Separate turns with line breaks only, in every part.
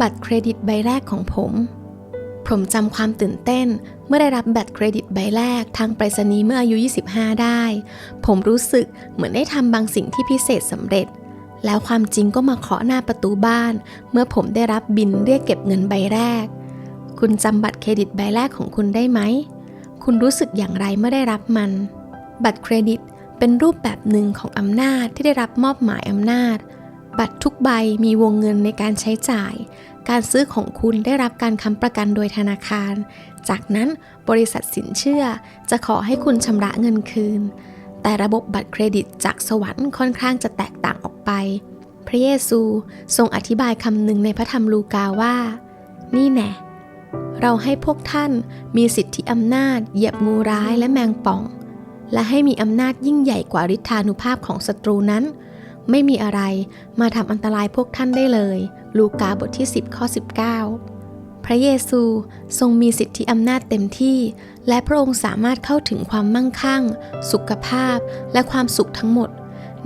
บัตรเครดิตใบแรกของผม ผมจำความตื่นเต้น เมื่อได้รับบัตรเครดิตใบแรกทางไปรษณีย์เมื่ออายุ 25 ได้ ผมรู้สึกเหมือนได้ทำบางสิ่งที่พิเศษสำเร็จ แล้วความจริงก็มาเคาะหน้าประตูบ้าน เมื่อผมได้รับบินเรียกเก็บเงินใบแรก คุณจำบัตรเครดิตใบแรกของคุณได้ไหม คุณรู้สึกอย่างไรเมื่อได้รับมัน บัตรเครดิตเป็นรูปแบบหนึ่งของอำนาจที่ได้รับมอบหมายอำนาจ บัตรทุกใบมีวงเงินในการใช้จ่าย การซื้อของคุณได้รับการค้ำประกันโดยธนาคาร จากนั้นบริษัทสินเชื่อจะขอให้คุณชำระเงินคืน แต่ระบบบัตรเครดิตจากสวรรค์ค่อนข้างจะแตกต่างออกไป พระเยซูทรงอธิบายคำหนึ่งในพระธรรมลูกาว่า นี่แน่เราให้พวกท่านมีสิทธิอำนาจ เหยียบงูร้ายและแมงป่อง และให้มีอำนาจยิ่งใหญ่กว่าฤทธานุภาพของศัตรูนั้น ไม่มีอะไรมาทำอันตรายพวกท่านได้เลย ลูกาบทที่ 10 ข้อ 19 พระเยซูทรงมีสิทธิอำนาจเต็มที่ และพระองค์สามารถเข้าถึงความมั่งคั่ง สุขภาพ และความสุขทั้งหมด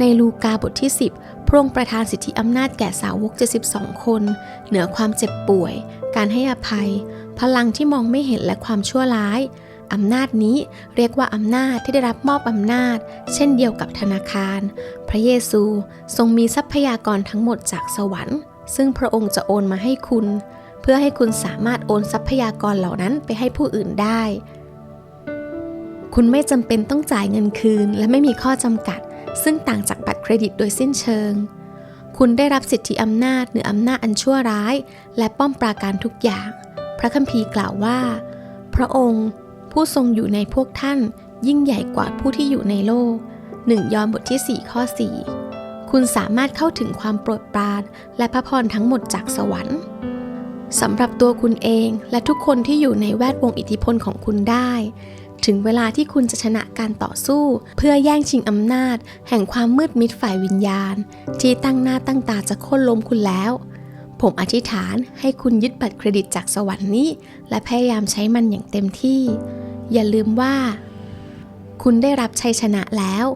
ในลูกาบทที่ 10 พระองค์ประทานสิทธิอำนาจแก่สาวก 72 คน เหนือความเจ็บป่วย การให้อภัย พลังที่มองไม่เห็นและความชั่วร้าย อำนาจนี้เรียกว่าอำนาจที่ได้รับมอบอำนาจ เช่นเดียวกับธนาคาร พระเยซูทรงมีทรัพยากรทั้งหมดจากสวรรค์ ซึ่งพระองค์จะโอนมาให้คุณ เพื่อให้คุณสามารถโอนทรัพยากรเหล่านั้นไปให้ผู้อื่นได้ คุณไม่จำเป็นต้องจ่ายเงินคืน และไม่มีข้อจำกัด ซึ่งต่างจากบัตรเครดิตโดยสิ้นเชิง คุณได้รับสิทธิอำนาจเหนืออำนาจอันชั่วร้าย และป้อมปราการทุกอย่าง พระคัมภีร์กล่าวว่า พระองค์ ผู้ทรงอยู่ในพวกท่าน ยิ่งใหญ่กว่าผู้ที่อยู่ในโลก 1 ยอห์นบทที่ 4 ข้อ 4 คุณสามารถเข้าถึงความโปรดปรานและพระพรทั้งหมดจากสวรรค์สำหรับตัวคุณเองและทุกคนที่อยู่ในแวดวงอิทธิพลของคุณได้ ถึงเวลาที่คุณจะชนะการต่อสู้ เพื่อแย่งชิงอำนาจ แห่งความมืดมิดฝ่ายวิญญาณ ที่ตั้งหน้าตั้งตาจะโค่นล้มคุณแล้ว ผมอธิษฐานให้คุณยึดบัตรเครดิตจากสวรรค์นี้ และพยายามใช้มันอย่างเต็มที่ อย่าลืมว่า คุณได้รับชัยชนะแล้ว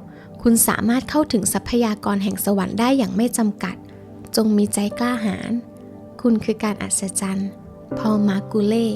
คุณสามารถเข้าถึงทรัพยากรแห่งสวรรค์ได้อย่างไม่จำกัด จงมีใจกล้าหาญ คุณคือการอัศจรรย์ พอมากูเล่